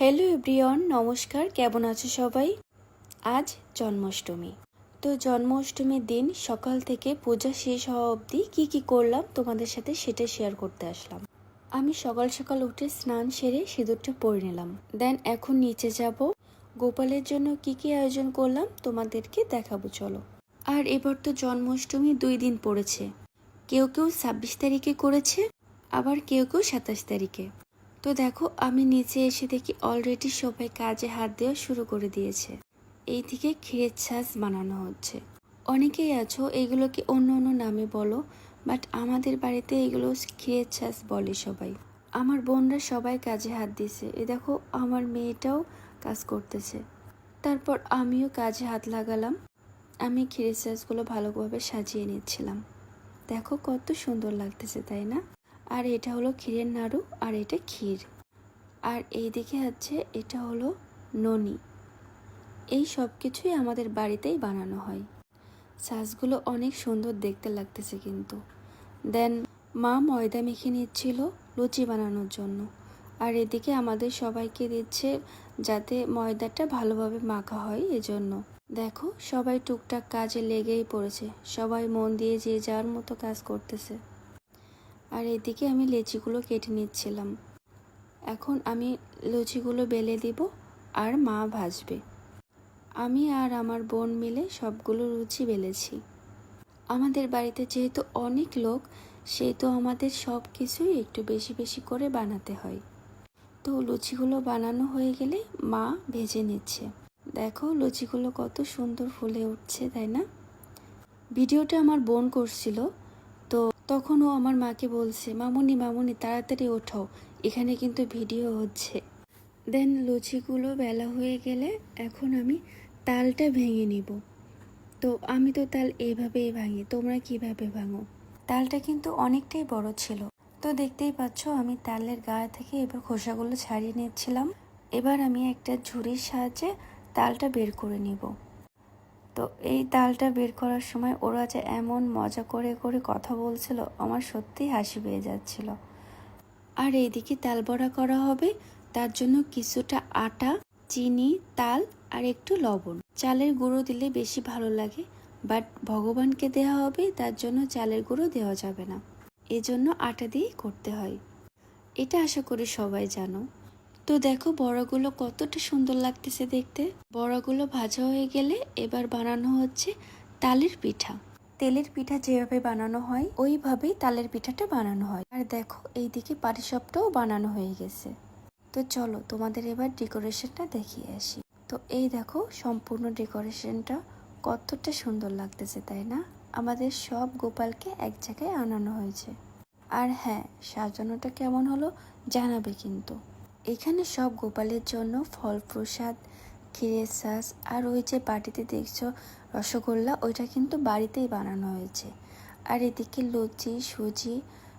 Hello everyone, নমস্কার, কেমন আছো সবাই? আজ জন্মাষ্টমী। তো জন্মাষ্টমীর দিন সকাল থেকে পূজা শেষ হওয়া অবধি কী কী করলাম তোমাদের সাথে সেটা শেয়ার করতে আসলাম। আমি সকাল সকাল উঠে স্নান সেরে সিঁদুরটা পরে নিলাম। দেন এখন নিচে যাব। গোপালের জন্য কি কি আয়োজন করলাম তোমাদেরকে দেখাবো, চলো। আর এবার তো জন্মাষ্টমী দুই দিন পড়েছে। কেউ কেউ ছাব্বিশ তারিখে করেছে, আবার কেউ কেউ সাতাশ তারিখে। তো দেখো, আমি নিচে এসে দেখি অলরেডি সবাই কাজে হাত দেওয়া শুরু করে দিয়েছে। এই থেকে ক্ষীরের ছাঁচ বানানো হচ্ছে। অনেকেই আছো এগুলোকে অন্য অন্য নামে বলো? বাট আমাদের বাড়িতে এগুলো ক্ষীরের ছাঁচ বলে সবাই। আমার বোনরা সবাই কাজে হাত দিয়েছে। এ দেখো, আমার মেয়েটাও কাজ করতেছে। তারপর আমিও কাজে হাত লাগালাম। আমি ক্ষীরের ছাঁচগুলো ভালোভাবে সাজিয়ে নিচ্ছিলাম। দেখো কত সুন্দর লাগতেছে, তাই না? আর এটা হলো ক্ষীরের নাড়ু, আর এটা ক্ষীর। আর এই দিকে আছে, এটা হলো ননি। এই সব কিছুই আমাদের বাড়িতেই বানানো হয়। সাজগুলো অনেক সুন্দর দেখতে লাগতেছে কিন্তু। দেন, মা ময়দা মেখে নিচ্ছিল লুচি বানানোর জন্য। আর এদিকে আমাদের সবাইকে দিচ্ছে যাতে ময়দাটা ভালোভাবে মাখা হয় এজন্য। দেখো, সবাই টুকটাক কাজে লেগেই পড়েছে। সবাই মন দিয়ে যে যার মতো কাজ করতেছে। আর এদিকে আমি লেচিগুলো কেটে নিচ্ছিলাম। এখন আমি লুচিগুলো বেলে দিব আর মা ভাজবে। আমি আর আমার বোন মিলে সবগুলো লুচি বেলেছি। আমাদের বাড়িতে যেহেতু অনেক লোক, সেহেতু আমাদের সব কিছুই একটু বেশি বেশি করে বানাতে হয়। তো লুচিগুলো বানানো হয়ে গেলে মা ভেজে নিচ্ছে। দেখো লুচিগুলো কত সুন্দর ফুলে উঠছে, তাই না? ভিডিওটা আমার বোন করছিল। তখন ও আমার মাকে বলছে, মামুনি মামুনি, তাড়াতাড়ি ওঠো, এখানে কিন্তু ভিডিও হচ্ছে। দেন লুচিগুলো বেলা হয়ে গেলে এখন আমি তালটা ভেঙে নিব। তো আমি তো তাল এইভাবেই ভাঙি, তোমরা কীভাবে ভাঙো? তালটা কিন্তু অনেকটাই বড় ছিল। তো দেখতেই পাচ্ছ, আমি তালের গায়ে থেকে এবার খোসাগুলো ছাড়িয়ে নিচ্ছিলাম। এবার আমি একটা ঝুড়ির সাহায্যে তালটা বের করে নিব। তো এই তালটা বের করার সময় ওরা যে এমন মজা করে করে কথা বলছিল, আমার সত্যিই হাসি পেয়ে যাচ্ছিল। আর এইদিকে তাল বড়া করা হবে, তার জন্য কিছুটা আটা, চিনি, তাল আর একটু লবণ। চালের গুঁড়ো দিলে বেশি ভালো লাগে, বাট ভগবানকে দেওয়া হবে, তার জন্য চালের গুঁড়ো দেওয়া যাবে না। এজন্য আটা দিয়েই করতে হয়। এটা আশা করি সবাই জানো। তো দেখো বড়াগুলো কতটা সুন্দর লাগতেছে দেখতে। বড়াগুলো ভাজা হয়ে গেলে এবার বানানো হচ্ছে তালের পিঠা। তেলের পিঠা যেভাবে বানানো হয়, ওইভাবেই তালের পিঠাটা বানানো হয়। আর দেখো এইদিকে পাটিসাপটাও বানানো হয়ে গেছে। তো চলো তোমাদের এবার ডেকোরেশনটা দেখিয়ে আসি। তো এই দেখো সম্পূর্ণ ডেকোরেশনটা কতটা সুন্দর লাগতেছে, তাই না? আমাদের সব গোপালকে এক জায়গায় আনানো হয়েছে। আর হ্যাঁ সাজানোটা কেমন হলো জানাবে কিন্তু। এখানে সব গোপালের জন্য ফল প্রসাদ ক্ষীরের শ্বাস আর ওই যে বাটিতে দেখছ রসগোল্লা, ওইটা কিন্তু বাড়িতেই বানানো হয়েছে। আর এদিকে লুচি, সুজি,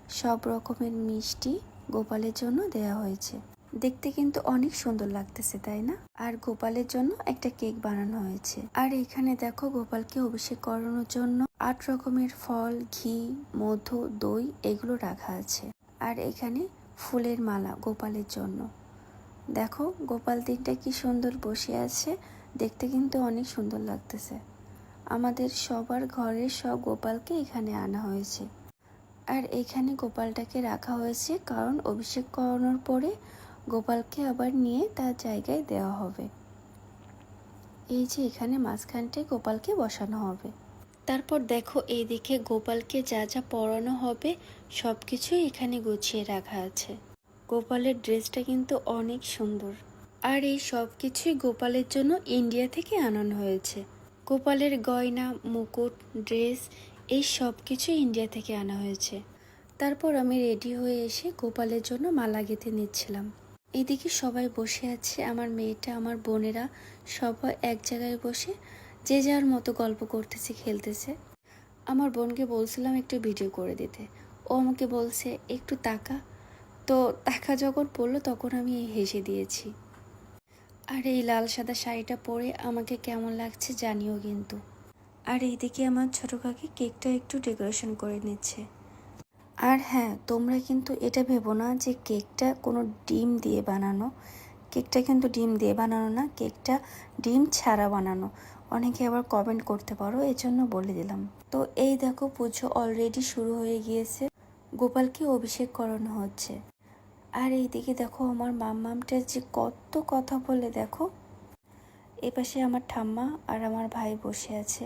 সব রকমের মিষ্টি গোপালের জন্য দেয়া হয়েছে। দেখতে কিন্তু অনেক সুন্দর লাগতেছে, তাই না? আর গোপালের জন্য একটা কেক বানানো হয়েছে। আর এখানে দেখো গোপালকে অভিষেক করানোর জন্য আট রকমের ফল, ঘি, মধু, দই এগুলো রাখা আছে। আর এখানে ফুলের মালা গোপালের জন্য। দেখো, গোপাল তিনটা কি সুন্দর বসে আছে। দেখতে কিন্তু অনেক সুন্দর লাগতেছে। আমাদের সবার ঘরের সব গোপালকে এখানে আনা হয়েছে। আর এখানে গোপালটাকে রাখা হয়েছে কারণ অভিষেক করানোর পরে গোপালকে আবার নিয়ে তার জায়গায় দেওয়া হবে। এই যে এখানে মাঝখানটায় গোপালকে বসানো হবে। তারপর দেখো এইদিকে গোপালকে যা যা পরানো হবে সব কিছুই এখানে গুছিয়ে রাখা আছে। গোপালের ড্রেসটা কিন্তু অনেক সুন্দর। আর এই সব কিছুই গোপালের জন্য ইন্ডিয়া থেকে আনানো হয়েছে। গোপালের গয়না, মুকুট, ড্রেস, এই সব কিছু ইন্ডিয়া থেকে আনা হয়েছে। তারপর আমি রেডি হয়ে এসে গোপালের জন্য মালা গেঁথে নিচ্ছিলাম। এদিকে সবাই বসে আছে, আমার মেয়েটা, আমার বোনেরা সবাই এক জায়গায় বসে যে যার মতো গল্প করতেছে, খেলতেছে। আমার বোনকে বলছিলাম একটু ভিডিও করে দিতে। ও আমাকে বলছে, একটু তাকা। তো তাকা যখন পড়ল, তখন আমি হেসে দিয়েছি। আর এই লাল সাদা শাড়িটা পরে আমাকে কেমন লাগছে জানিও কিন্তু। আর এইদিকে আমার ছোটো কাকি কেকটা একটু ডেকোরেশন করে নিচ্ছে। আর হ্যাঁ তোমরা কিন্তু এটা ভেবো না যে কেকটা কোনো ডিম দিয়ে বানানো। কেকটা কিন্তু ডিম দিয়ে বানানো না, কেকটা ডিম ছাড়া বানানো। অনেকে আবার কমেন্ট করতে পারো এই জন্য বলে দিলাম। তো এই দেখো পুজো অলরেডি শুরু হয়ে গিয়েছে। গোপালকে অভিষেক করানো হচ্ছে। আর এইদিকে দেখো আমার মাম্মামটা যে কত কথা বলে দেখো। এপাশে আমার ঠাম্মা আর আমার ভাই বসে আছে।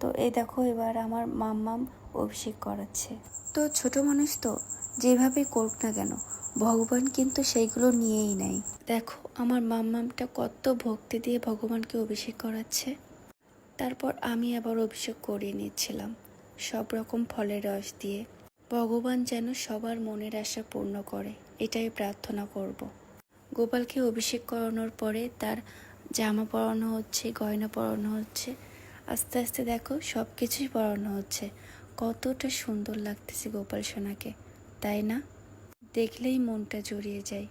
তো এই দেখো এবার আমার মাম্মাম অভিষেক করাচ্ছে। তো ছোট মানুষ তো যেভাবে করুক না কেন ভগবান কিন্তু সেইগুলো নিয়েই নেয়। দেখো, আমার মাম্মামটা কত ভক্তি দিয়ে ভগবানকে অভিষেক করাচ্ছে। তারপর আমি আবার অভিষেক করিয়ে নিচ্ছিলাম, সব রকম ফলের রস দিয়ে। ভগবান যেন সবার মনের আশা পূর্ণ করে, এটাই প্রার্থনা করব। গোপালকে অভিষেক করানোর পরে তার জামা পরানো হচ্ছে, গয়না পরানো হচ্ছে, আস্তে আস্তে দেখো সব কিছুই পরানো হচ্ছে। কতটা সুন্দর লাগতেছে গোপাল সোনাকে, তাই না? দেখলেই মনটা জড়িয়ে যায়।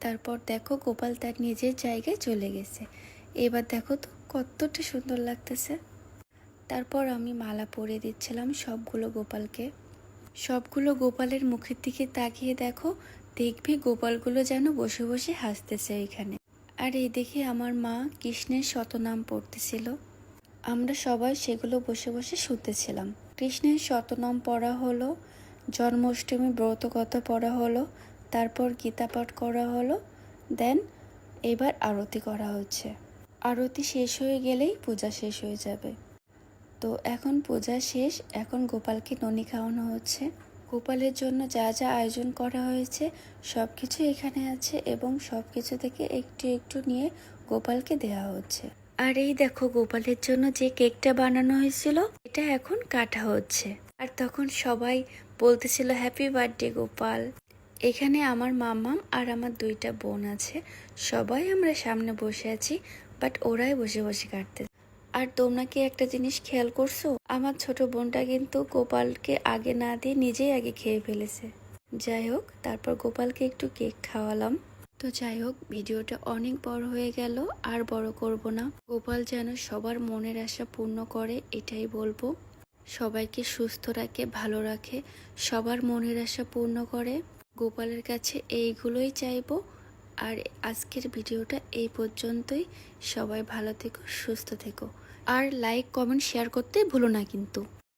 তারপর দেখো গোপাল তার নিজের জায়গায় চলে গেছে। এবার দেখো তো কতটা সুন্দর লাগতেছে। তারপর আমি মালা পরিয়ে দিচ্ছিলাম সবগুলো গোপালকে। সবগুলো গোপালের মুখের দিকে তাকিয়ে দেখো, দেখবি গোপালগুলো যেন বসে বসে হাসতেছে এখানে। আর এই দেখে আমার মা কৃষ্ণের শতনাম পড়তেছিল। আমরা সবাই সেগুলো বসে বসে শুতেছিলাম কৃষ্ণের শতনাম পড়া হলো জন্মাষ্টমী ব্রত কথা পড়া হলো, তারপর গীতা পাঠ করা হলো, দেন এবার আরতি করা হচ্ছে। আরতি শেষ হয়ে গেলেই পূজা শেষ হয়ে যাবে। তো এখন পূজা শেষ, এখন গোপালকে ননি খাওয়ানো হচ্ছে। গোপালের জন্য যা যা আয়োজন করা হয়েছে সব কিছু এখানে আছে এবং সব কিছু থেকে একটু একটু নিয়ে গোপালকে দেওয়া হচ্ছে। আর এই দেখো, গোপালের জন্য যে কেকটা বানানো হয়েছিল, এটা এখন কাটা হচ্ছে। আর তখন সবাই বলতেছিল হ্যাপি বার্থডে গোপাল। এখানে আমার মামাম আর আমার দুইটা বোন আছে। সবাই আমরা সামনে বসে আছি বাট ওরাই বসে বসে কাটতে আর তোমরা কি একটা জিনিস খেয়াল করছ? আমার ছোট বোনটা কিন্তু গোপালকে আগে না দিয়ে নিজেই আগে খেয়ে ফেলেছে। যাই হোক, তারপর গোপালকে একটু কেক খাওয়ালাম। তো যাই হোক, ভিডিওটা অনেক বড় হয়ে গেল, আর বড় করব না। গোপাল যেন সবার মনের আশা পূর্ণ করে, এটাই বলব। সবাইকে সুস্থ রাখে, ভালো রাখে, সবার মনের আশা পূর্ণ করে। গোপালের কাছে এইগুলোই চাইব। আর আজকের ভিডিওটা এই পর্যন্তই। সবাই ভালো থেকো, সুস্থ থেকো। আর লাইক কমেন্ট শেয়ার করতে ভুলো না কিন্তু।